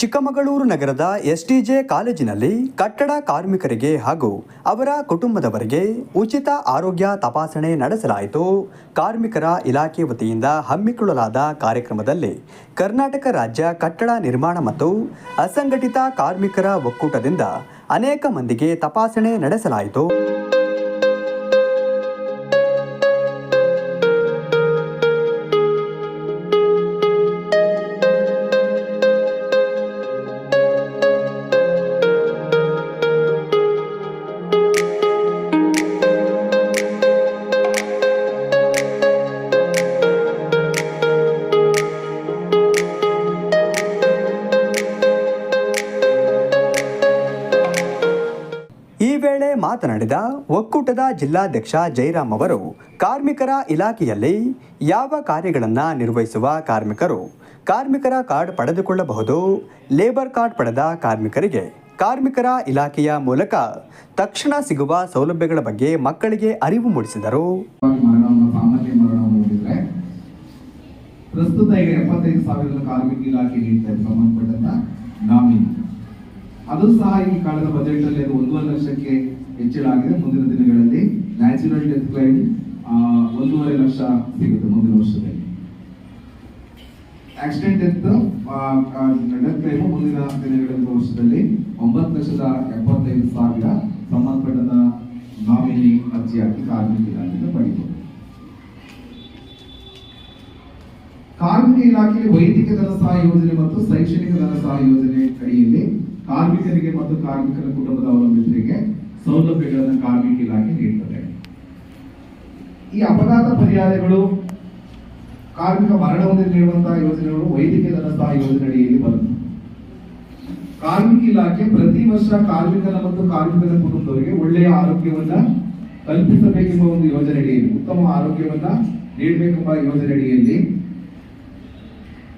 ಚಿಕ್ಕಮಗಳೂರು ನಗರದ ಎಸ್ಟಿಜೆ ಕಾಲೇಜಿನಲ್ಲಿ ಕಟ್ಟಡ ಕಾರ್ಮಿಕರಿಗೆ ಹಾಗೂ ಅವರ ಕುಟುಂಬದವರಿಗೆ ಉಚಿತ ಆರೋಗ್ಯ ತಪಾಸಣೆ ನಡೆಸಲಾಯಿತು. ಕಾರ್ಮಿಕರ ಇಲಾಖೆ ವತಿಯಿಂದ ಹಮ್ಮಿಕೊಳ್ಳಲಾದ ಕಾರ್ಯಕ್ರಮದಲ್ಲಿ ಕರ್ನಾಟಕ ರಾಜ್ಯ ಕಟ್ಟಡ ನಿರ್ಮಾಣ ಮತ್ತು ಅಸಂಘಟಿತ ಕಾರ್ಮಿಕರ ಒಕ್ಕೂಟದಿಂದ ಅನೇಕ ಮಂದಿಗೆ ತಪಾಸಣೆ ನಡೆಸಲಾಯಿತು. ಮಾತನಾಡಿದ ಒಕ್ಕೂಟದ ಜಿಲ್ಲಾಧ್ಯಕ್ಷ ಜಯರಾಮ್ ಅವರು, ಕಾರ್ಮಿಕರ ಇಲಾಖೆಯಲ್ಲಿ ಯಾವ ಕಾರ್ಯಗಳನ್ನು ನಿರ್ವಹಿಸುವ ಕಾರ್ಮಿಕರು ಕಾರ್ಮಿಕರ ಕಾರ್ಡ್ ಪಡೆದುಕೊಳ್ಳಬಹುದು, ಲೇಬರ್ ಕಾರ್ಡ್ ಪಡೆದ ಕಾರ್ಮಿಕರಿಗೆ ಕಾರ್ಮಿಕರ ಇಲಾಖೆಯ ಮೂಲಕ ತಕ್ಷಣ ಸಿಗುವ ಸೌಲಭ್ಯಗಳ ಬಗ್ಗೆ ಮಕ್ಕಳಿಗೆ ಅರಿವು ಮೂಡಿಸಿದರು. ಪ್ರಸ್ತುತ ಈಗ ಎಪ್ಪತ್ತೈದು ಸಾವಿರ ಕಾರ್ಮಿಕ ಇಲಾಖೆ ನೀಡ್ತಾ ಇದೆ, ಸಂಬಂಧಪಟ್ಟಂತ ನಾಮಿನಿ. ಅದು ಸಹ ಈ ಕಳೆದ ಬಜೆಟ್ ಅಲ್ಲಿ ಒಂದೂವರೆ ಲಕ್ಷಕ್ಕೆ ಹೆಚ್ಚಳ ಆಗಿದೆ ಮುಂದಿನ ದಿನಗಳಲ್ಲಿ ನ್ಯಾಚುರಲ್ ಡೆತ್ ಕ್ಲೈಮ್ ಒಂದೂವರೆ ಲಕ್ಷ ಸಿಗುತ್ತೆ ಮುಂದಿನ ವರ್ಷದಲ್ಲಿ. ಆಕ್ಸಿಡೆಂಟ್ ಡೆತ್ ಡೆತ್ ಕ್ಲೈಮ್ ಮುಂದಿನ ದಿನಗಳಲ್ಲಿ ವರ್ಷದಲ್ಲಿ ಒಂಬತ್ತು ಲಕ್ಷದ ಎಪ್ಪತ್ತೈದು ಸಾವಿರ ಸಂಬಂಧಪಟ್ಟ ನಾಮಿನಿ ಅರ್ಜಿ ಹಾಕಿ ಕಾರ್ಮಿಕ ಇಲಾಖೆಯಿಂದ ಪಡಿಬಹುದು ಕಾರ್ಮಿಕ ಇಲಾಖೆಯಲ್ಲಿ ವೈದಿಕ ಧನ ಸಹಾಯ ಯೋಜನೆ ಮತ್ತು ಶೈಕ್ಷಣಿಕ ಧನ ಸಹಾಯ ಯೋಜನೆ ಅಡಿಯಲ್ಲಿ ಕಾರ್ಮಿಕರಿಗೆ ಮತ್ತು ಕಾರ್ಮಿಕರ ಕುಟುಂಬದ ಅವಲಂಬಿತರಿಗೆ ಸೌಲಭ್ಯಗಳನ್ನು ಕಾರ್ಮಿಕ ಇಲಾಖೆ ನೀಡುತ್ತದೆ ಈ ಅಪಘಾತ ಪರಿಹಾರಗಳು ಕಾರ್ಮಿಕ ಮರಣವನ್ನು ನೀಡುವಂತಹ ಯೋಜನೆಗಳು, ವೈದ್ಯಕೀಯ ಸಹಾಯ ಯೋಜನೆ ಅಡಿಯಲ್ಲಿ ಬರುತ್ತೆ. ಕಾರ್ಮಿಕ ಇಲಾಖೆ ಪ್ರತಿ ವರ್ಷ ಕಾರ್ಮಿಕರ ಮತ್ತು ಕಾರ್ಮಿಕರ ಕುಟುಂಬದವರಿಗೆ ಒಳ್ಳೆಯ ಆರೋಗ್ಯವನ್ನ ಕಲ್ಪಿಸಬೇಕೆಂಬ ಒಂದು ಯೋಜನೆ ಅಡಿಯಲ್ಲಿ ಉತ್ತಮ ಆರೋಗ್ಯವನ್ನ ನೀಡಬೇಕೆಂಬ ಯೋಜನೆ ಅಡಿಯಲ್ಲಿ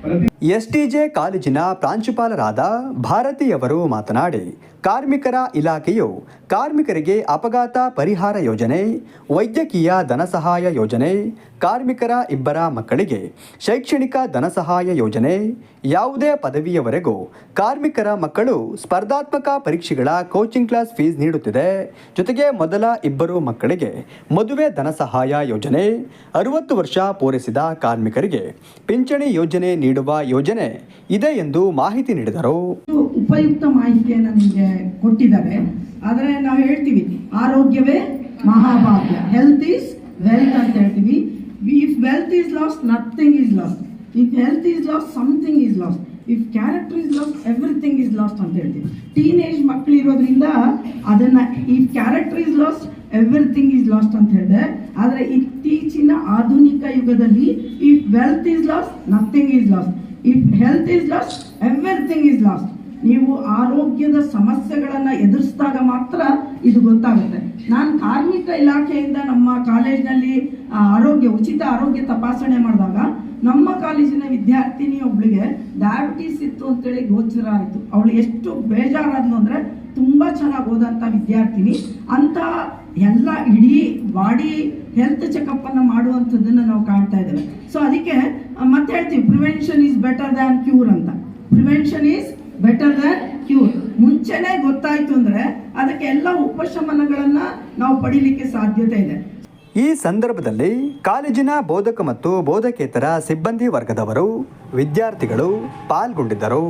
ಪ್ರತಿ ಎಸ್ಟಿಜೆ ಕಾಲೇಜಿನ ಪ್ರಾಂಶುಪಾಲರಾದ ಭಾರತಿಯವರು ಮಾತನಾಡಿ, ಕಾರ್ಮಿಕರ ಇಲಾಖೆಯು ಕಾರ್ಮಿಕರಿಗೆ ಅಪಘಾತ ಪರಿಹಾರ ಯೋಜನೆ, ವೈದ್ಯಕೀಯ ಧನಸಹಾಯ ಯೋಜನೆ, ಕಾರ್ಮಿಕರ ಇಬ್ಬರ ಮಕ್ಕಳಿಗೆ ಶೈಕ್ಷಣಿಕ ಧನಸಹಾಯ ಯೋಜನೆ, ಯಾವುದೇ ಪದವಿಯವರೆಗೂ ಕಾರ್ಮಿಕರ ಮಕ್ಕಳು ಸ್ಪರ್ಧಾತ್ಮಕ ಪರೀಕ್ಷೆಗಳ ಕೋಚಿಂಗ್ ಕ್ಲಾಸ್ ಫೀಸ್ ನೀಡುತ್ತಿದೆ. ಜೊತೆಗೆ ಮೊದಲ ಇಬ್ಬರು ಮಕ್ಕಳಿಗೆ ಮದುವೆ ಧನಸಹಾಯ ಯೋಜನೆ, ಅರುವತ್ತು ವರ್ಷ ಪೂರೈಸಿದ ಕಾರ್ಮಿಕರಿಗೆ ಪಿಂಚಣಿ ಯೋಜನೆ ನೀಡುವ ಯೋಜನೆ ಇದೆ ಎಂದು ಮಾಹಿತಿ ನೀಡಿದರು. ಉಪಯುಕ್ತ ಮಾಹಿತಿಯನ್ನು ನಿಮಗೆ ಕೊಟ್ಟಿದ್ದಾರೆ. ಆದರೆ ನಾವು ಹೇಳ್ತೀವಿ, ಆರೋಗ್ಯವೇ ಮಹಾಭಾಗ್ಯ. ಹೆಲ್ತ್ ಈಸ್ ವೆಲ್ತ್ ಅಂತ ಹೇಳ್ತೀವಿ. If wealth is lost nothing is lost if health is lost something is lost if character is lost everything is lost ಅಂತ ಹೇಳ್ತೀವಿ. ಟೀನೇಜ್ ಮಕ್ಕಳು ಇರೋದ್ರಿಂದ ಅದನ್ನ if character is lost everything is lost ಅಂತ ಹೇಳಿದೆ. ಆದರೆ ಇತ್ತೀಚಿನ ಆಧುನಿಕ ಯುಗದಲ್ಲಿ if wealth is lost nothing is lost if health is lost everything is lost ನೀವು ಆರೋಗ್ಯದ ಸಮಸ್ಯೆಗಳನ್ನು ಎದುರಿಸಿದಾಗ ಮಾತ್ರ ಇದು ಗೊತ್ತಾಗುತ್ತೆ. ನಾನು ಕಾರ್ಮಿಕ ಇಲಾಖೆಯಿಂದ ನಮ್ಮ ಕಾಲೇಜ್ನಲ್ಲಿ ಆರೋಗ್ಯ, ಉಚಿತ ಆರೋಗ್ಯ ತಪಾಸಣೆ ಮಾಡಿದಾಗ ನಮ್ಮ ಕಾಲೇಜಿನ ವಿದ್ಯಾರ್ಥಿನಿ ಒಬ್ಳಿಗೆ ಡಯಾಬಿಟೀಸ್ ಇತ್ತು ಅಂತೇಳಿ ಗೋಚರ ಆಯಿತು. ಅವಳು ಎಷ್ಟು ಬೇಜಾರಾದ್ಲು ಅಂದರೆ ತುಂಬ ಚೆನ್ನಾಗಿ ಓದಂಥ ವಿದ್ಯಾರ್ಥಿನಿ. ಅಂತ ಎಲ್ಲ ಇಡೀ ಬಾಡಿ ಹೆಲ್ತ್ ಚೆಕಪ್ಪನ್ನು ಮಾಡುವಂಥದ್ದನ್ನು ನಾವು ಕಾಣ್ತಾ ಇದ್ದೇವೆ. ಸೊ ಅದಕ್ಕೆ ಮತ್ತೆ ಹೇಳ್ತೀವಿ prevention is better than cure ಅಂತ. Prevention is better than cure ಮುಂಚೆನೆ ಗೊತ್ತಾಯ್ತು ಅಂದ್ರೆ ಅದಕ್ಕೆ ಎಲ್ಲ ಉಪಶಮನಗಳನ್ನ ನಾವು ಪಡಿಲಿಕ್ಕೆ ಸಾಧ್ಯತೆ ಇದೆ. ಈ ಸಂದರ್ಭದಲ್ಲಿ ಕಾಲೇಜಿನ ಬೋಧಕ ಮತ್ತು ಬೋಧಕೇತರ ಸಿಬ್ಬಂದಿ ವರ್ಗದವರು ವಿದ್ಯಾರ್ಥಿಗಳು ಪಾಲ್ಗೊಂಡಿದ್ದರು.